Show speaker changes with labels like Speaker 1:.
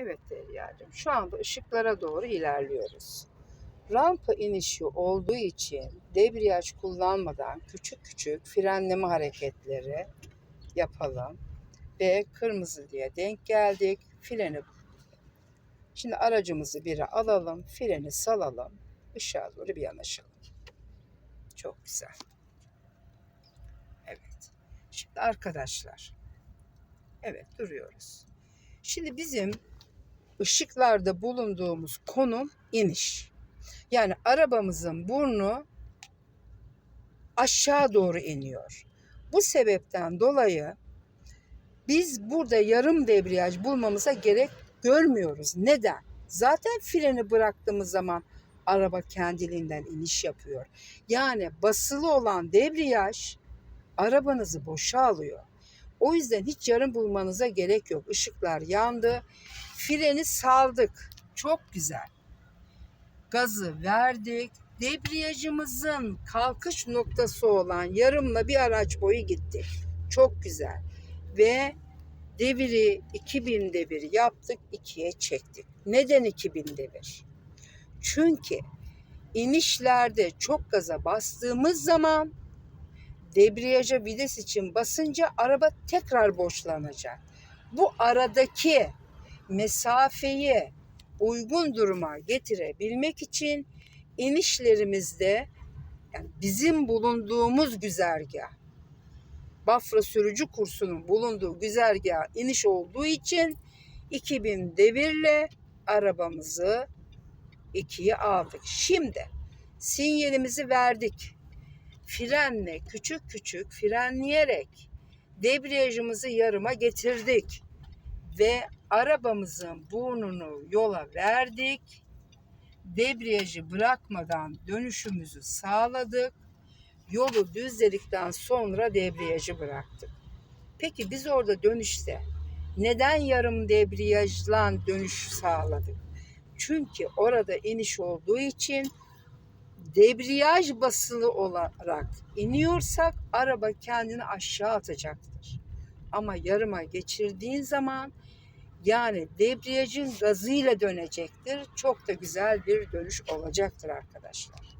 Speaker 1: Evet Derya'cığım şu anda ışıklara doğru ilerliyoruz. Rampa inişi olduğu için debriyaj kullanmadan küçük küçük frenleme hareketleri yapalım. Ve kırmızı diye denk geldik. Freni Şimdi aracımızı biri alalım, freni salalım, ışığa doğru bir yanaşalım. Çok güzel. Evet. Şimdi arkadaşlar. Evet duruyoruz. Şimdi bizim ışıklarda bulunduğumuz konum iniş. Yani arabamızın burnu aşağı doğru iniyor. Bu sebepten dolayı biz burada yarım debriyaj bulmamıza gerek görmüyoruz. Neden? Zaten freni bıraktığımız zaman araba kendiliğinden iniş yapıyor. Yani basılı olan debriyaj arabanızı boşa alıyor. O yüzden hiç yarım bulmanıza gerek yok. Işıklar yandı. Freni saldık. Çok güzel. Gazı verdik. Debriyajımızın kalkış noktası olan yarımla bir araç boyu gittik. Çok güzel. Ve deviri 2000'de bir yaptık, ikiye çektik. Neden 2000'de bir? Çünkü inişlerde çok gaza bastığımız zaman debriyaja vites için basınca araba tekrar boşlanacak. Bu aradaki mesafeyi uygun duruma getirebilmek için inişlerimizde yani bizim bulunduğumuz güzergah Bafra sürücü kursunun bulunduğu güzergah iniş olduğu için 2000 devirle arabamızı ikiye aldık. Şimdi sinyalimizi verdik. Frenle küçük küçük frenleyerek debriyajımızı yarıma getirdik ve arabamızın burnunu yola verdik. Debriyajı bırakmadan dönüşümüzü sağladık. Yolu düzledikten sonra debriyajı bıraktık. Peki biz orada dönüşte neden yarım debriyajla dönüş sağladık? Çünkü orada iniş olduğu için debriyaj basılı olarak iniyorsak araba kendini aşağı atacaktır. Ama yarıma geçirdiğin zaman yani debriyajın gazıyla dönecektir. Çok da güzel bir dönüş olacaktır arkadaşlar.